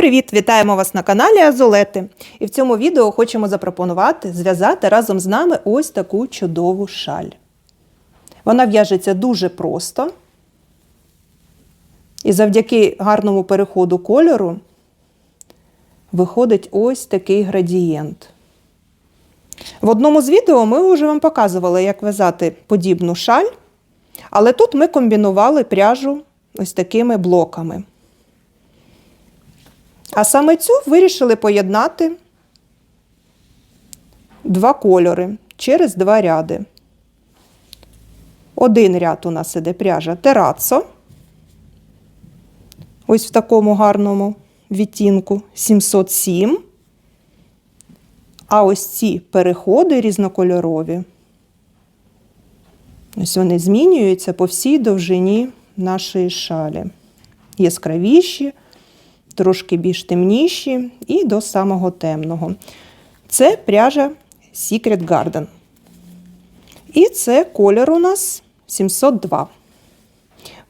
привіт! Вітаємо вас на каналі Азолети. І в цьому відео хочемо запропонувати зв'язати разом з нами ось таку чудову шаль. Вона в'яжеться дуже просто. І завдяки гарному переходу кольору виходить ось такий градієнт. В одному з відео ми вже вам показували, як в'язати подібну шаль, але тут ми комбінували пряжу ось такими блоками. А саме цю вирішили поєднати два кольори через два ряди. Один ряд у нас іде пряжа терацо. Ось в такому гарному відтінку 707. А ось ці переходи різнокольорові. Ось вони змінюються по всій довжині нашої шалі. Яскравіші, трошки більш темніші і до самого темного. Це пряжа Secret Garden. І це колір у нас 702.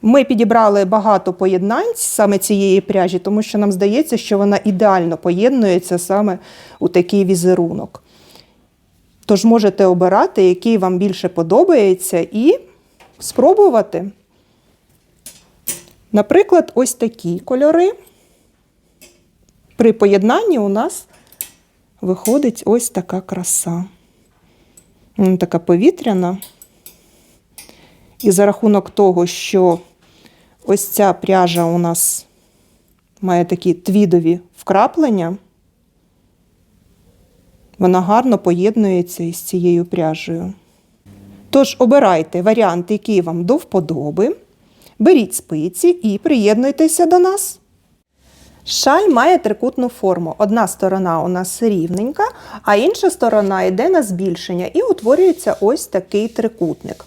Ми підібрали багато поєднань саме цієї пряжі, тому що нам здається, що вона ідеально поєднується саме у такий візерунок. Тож можете обирати, який вам більше подобається, і спробувати. Наприклад, ось такі кольори. При поєднанні у нас виходить ось така краса. Вона така повітряна. І за рахунок того, що ось ця пряжа у нас має такі твідові вкраплення, вона гарно поєднується із цією пряжею. Тож обирайте варіант, який вам до вподоби, беріть спиці і приєднуйтеся до нас. Шаль має трикутну форму. Одна сторона у нас рівненька, а інша сторона йде на збільшення і утворюється ось такий трикутник.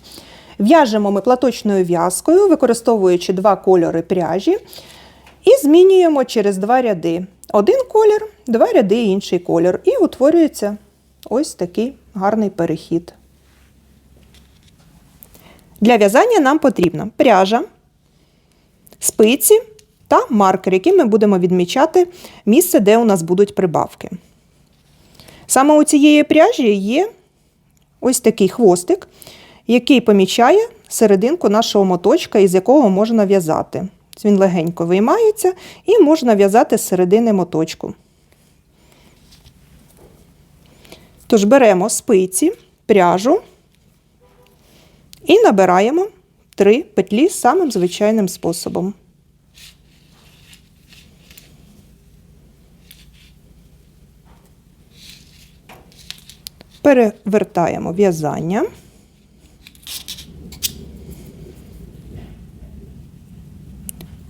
В'яжемо ми платочною в'язкою, використовуючи два кольори пряжі, і змінюємо через два ряди. Один колір, два ряди інший колір. І утворюється ось такий гарний перехід. Для в'язання нам потрібна пряжа, спиці та маркер, яким ми будемо відмічати місце, де у нас будуть прибавки. Саме у цієї пряжі є ось такий хвостик, який помічає серединку нашого моточка, із якого можна в'язати. Він легенько виймається і можна в'язати з середини моточку. Тож беремо спиці, пряжу і набираємо три петлі самим звичайним способом. Перевертаємо в'язання.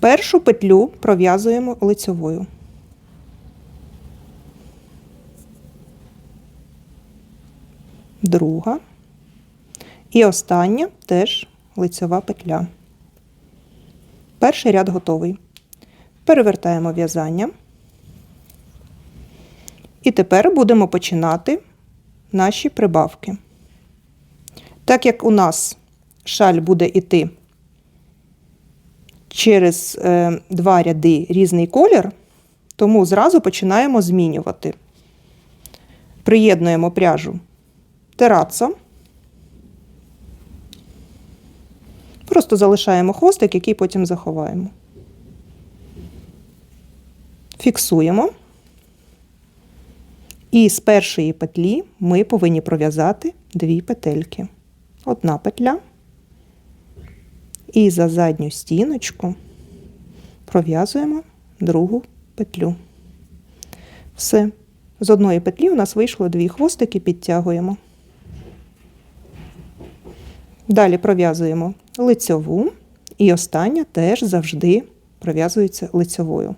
Першу петлю пров'язуємо лицьовою. Друга. І остання теж лицьова петля. Перший ряд готовий. Перевертаємо в'язання. І тепер будемо починати наші прибавки. Так як у нас шаль буде йти через е, два ряди різний колір, тому зразу починаємо змінювати. Приєднуємо пряжу терацо. Просто залишаємо хвостик, який потім заховаємо. Фіксуємо. І з першої петлі ми повинні пров'язати дві петельки. Одна петля. І за задню стіночку пров'язуємо другу петлю. Все. З одної петлі у нас вийшло дві хвостики, підтягуємо. Далі пров'язуємо лицьову, і остання теж завжди пров'язується лицьовою.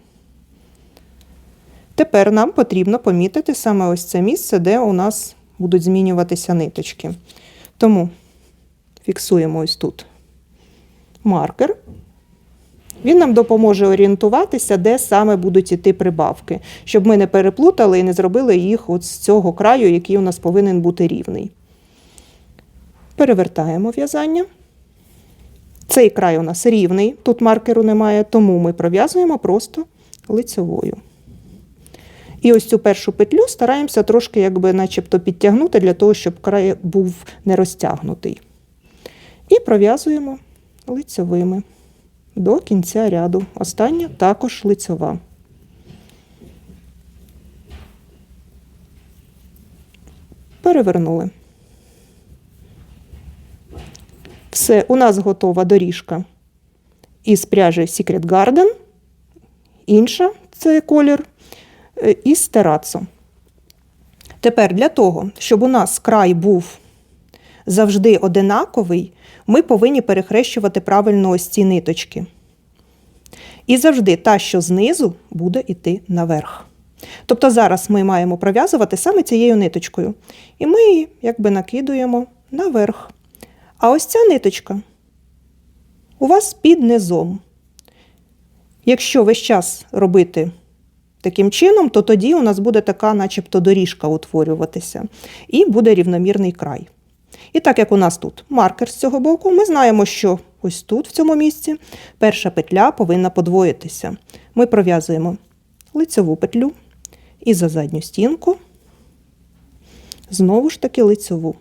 Тепер нам потрібно помітити саме ось це місце, де у нас будуть змінюватися ниточки. Тому фіксуємо ось тут маркер. Він нам допоможе орієнтуватися, де саме будуть іти прибавки, щоб ми не переплутали і не зробили їх от з цього краю, який у нас повинен бути рівний. Перевертаємо в'язання. Цей край у нас рівний, тут маркеру немає, тому ми пров'язуємо просто лицевою. І ось цю першу петлю стараємося трошки, якби начебто підтягнути для того, щоб край був не розтягнутий. І пров'язуємо лицьовими до кінця ряду. Остання також лицьова. Перевернули. Все, у нас готова доріжка із пряжі Secret Garden. Інша це колір із терацо. Тепер для того, щоб у нас край був завжди одинаковий, ми повинні перехрещувати правильно ось ці ниточки. І завжди та, що знизу, буде йти наверх. Тобто зараз ми маємо пров'язувати саме цією ниточкою. І ми її якби накидуємо наверх. А ось ця ниточка у вас під низом. Якщо весь час робити таким чином, то тоді у нас буде така, начебто, доріжка утворюватися, і буде рівномірний край. І так як у нас тут маркер з цього боку, ми знаємо, що ось тут, в цьому місці, перша петля повинна подвоїтися. Ми пров'язуємо лицеву петлю і за задню стінку, знову ж таки лицеву.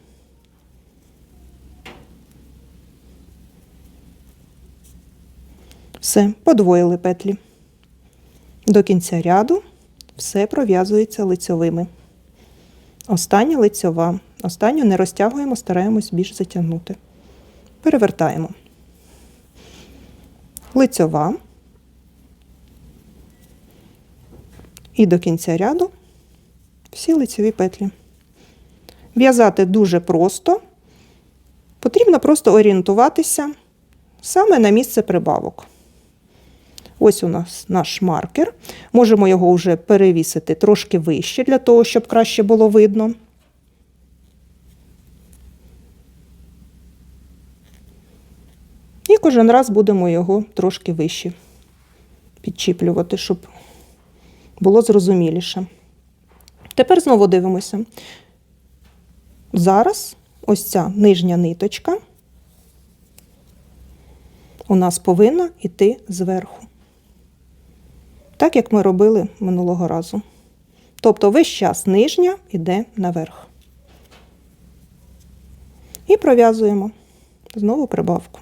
Все, подвоїли петлі. До кінця ряду все пров'язується лицьовими. Остання лицьова. Останню не розтягуємо, стараємось більш затягнути. Перевертаємо. Лицьова. І до кінця ряду всі лицьові петлі. В'язати дуже просто. Потрібно просто орієнтуватися саме на місце прибавок. Ось у нас наш маркер. Можемо його вже перевісити трошки вище, для того, щоб краще було видно. І кожен раз будемо його трошки вище підчіплювати, щоб було зрозуміліше. Тепер знову дивимося. Зараз ось ця нижня ниточка у нас повинна йти зверху. Так як ми робили минулого разу. Тобто весь час нижня йде наверх. І пров'язуємо знову прибавку.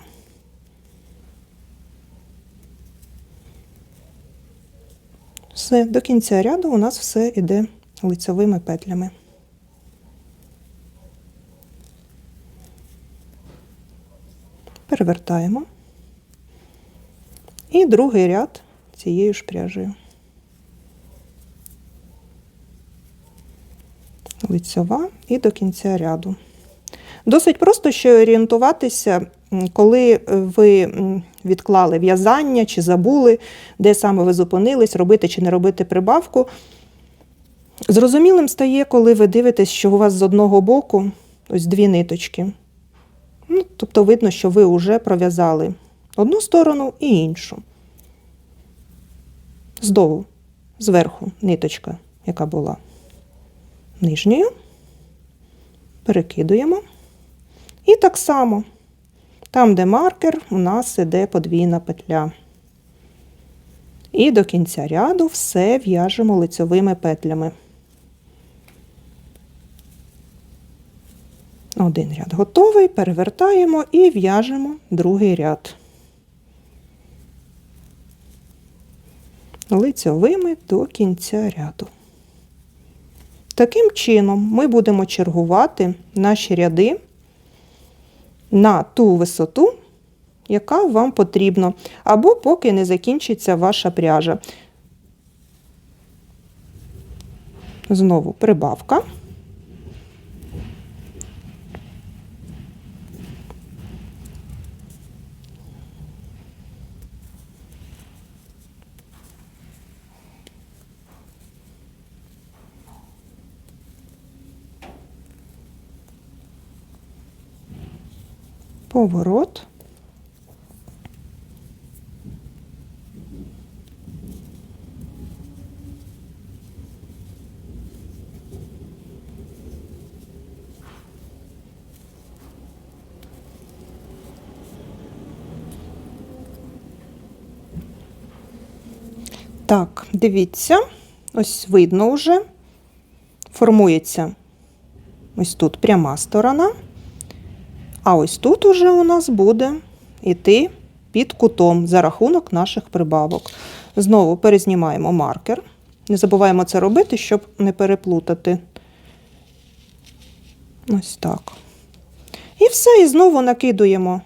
Все, до кінця ряду у нас все йде лицевими петлями. Перевертаємо. І другий ряд цією ж пряжею. Лицьова і до кінця ряду. Досить просто ще орієнтуватися, коли ви відклали в'язання чи забули, де саме ви зупинились, робити чи не робити прибавку. Зрозумілим стає, коли ви дивитесь, що у вас з одного боку ось дві ниточки. Ну, Тобто видно, що ви вже пров'язали одну сторону і іншу. Здову, зверху ниточка, яка була нижньою, перекидуємо. І так само, там, де маркер, у нас іде подвійна петля. І до кінця ряду все в'яжемо лицьовими петлями. Один ряд готовий, перевертаємо і в'яжемо другий ряд. Лицьовими до кінця ряду. Таким чином ми будемо чергувати наші ряди на ту висоту, яка вам потрібна, або поки не закінчиться ваша пряжа. Знову прибавка. Поворот. Так, дивіться, ось видно вже, формується ось тут пряма сторона, а ось тут уже у нас буде йти під кутом за рахунок наших прибавок. Знову перезнімаємо маркер. Не забуваємо це робити, щоб не переплутати. Ось так. І все, і знову накидуємо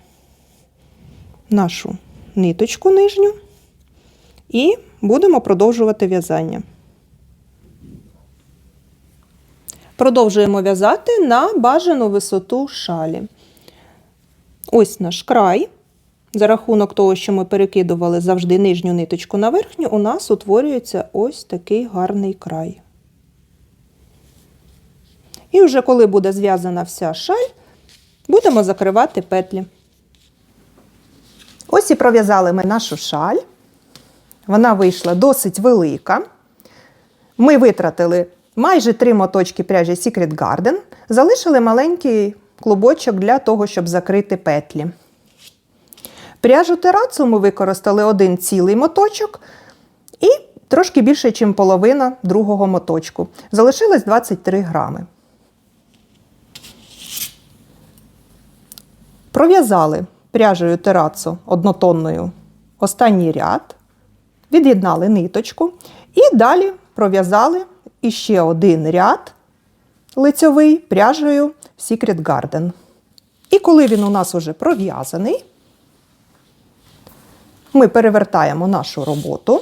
нашу ниточку нижню і будемо продовжувати в'язання. Продовжуємо в'язати на бажану висоту шалі. Ось наш край. За рахунок того, що ми перекидували завжди нижню ниточку на верхню, у нас утворюється ось такий гарний край. І вже коли буде зв'язана вся шаль, будемо закривати петлі. Ось і пров'язали ми нашу шаль. Вона вийшла досить велика. Ми витратили майже три моточки пряжі Secret Garden, залишили маленький клубочок для того, щоб закрити петлі. Пряжу терацу ми використали один цілий моточок і трошки більше, ніж половина другого моточку. Залишилось 23 грами. Пров'язали пряжею терацу однотонною останній ряд, від'єднали ниточку і далі пров'язали іще один ряд лицьовий пряжею Secret Garden. І коли він у нас уже пров'язаний, ми перевертаємо нашу роботу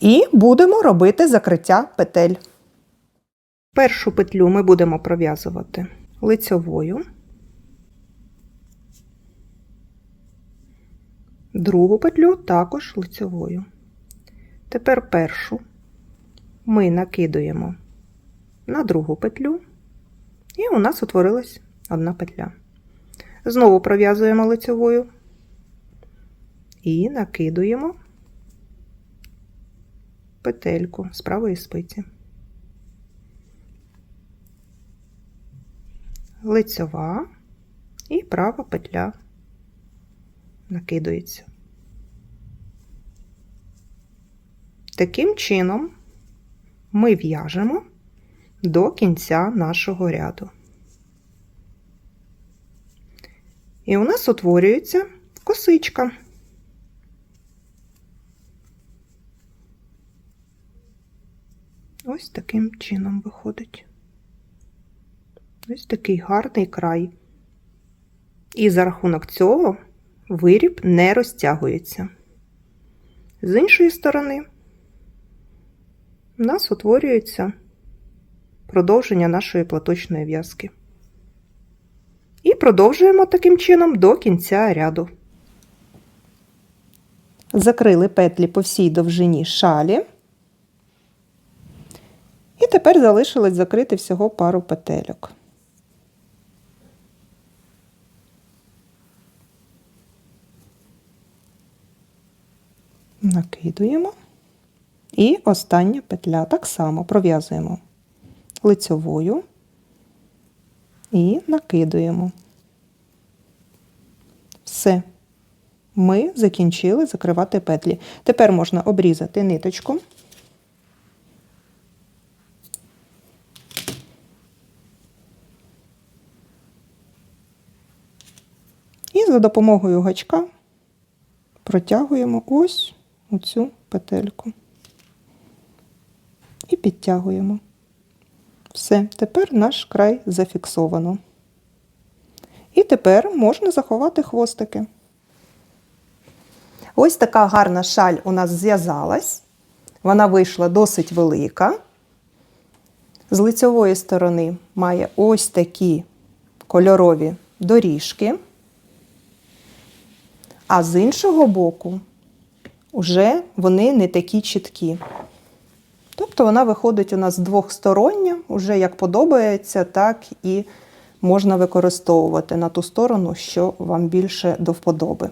і будемо робити закриття петель. Першу петлю ми будемо пров'язувати лицьовою, другу петлю також лицьовою. Тепер першу ми накидуємо на другу петлю, і у нас утворилась одна петля. Знову пров'язуємо лицьовою і накидуємо петельку з правої спиці. Лицьова і права петля накидується. Таким чином ми в'яжемо до кінця нашого ряду. І у нас утворюється косичка. Ось таким чином виходить. Ось такий гарний край. І за рахунок цього виріб не розтягується. З іншої сторони, у нас утворюється продовження нашої платочної в'язки. І продовжуємо таким чином до кінця ряду. Закрили петлі по всій довжині шалі. І тепер залишилось закрити всього пару петельок. Накидуємо. І остання петля так само пров'язуємо лицьовою і накидуємо. Все. Ми закінчили закривати петлі. Тепер можна обрізати ниточку. І за допомогою гачка протягуємо ось у цю петельку і підтягуємо. Все, тепер наш край зафіксовано. І тепер можна заховати хвостики. Ось така гарна шаль у нас зв'язалась. Вона вийшла досить велика. З лицьової сторони має ось такі кольорові доріжки, а з іншого боку вже вони не такі чіткі. Тобто вона виходить у нас двохстороння, уже як подобається, так і можна використовувати на ту сторону, що вам більше до вподоби.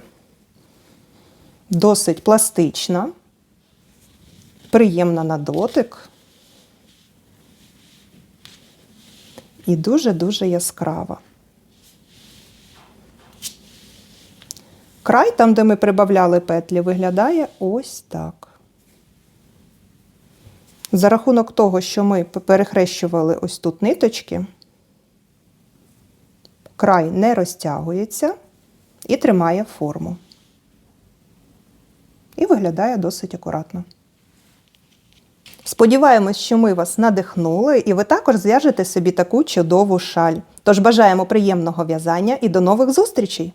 Досить пластична, приємна на дотик і дуже-дуже яскрава. Край, там, де ми прибавляли петлі, виглядає ось так. За рахунок того, що ми перехрещували ось тут ниточки, край не розтягується і тримає форму. І виглядає досить акуратно. Сподіваємось, що ми вас надихнули і ви також зв'яжете собі таку чудову шаль. Тож бажаємо приємного в'язання і до нових зустрічей!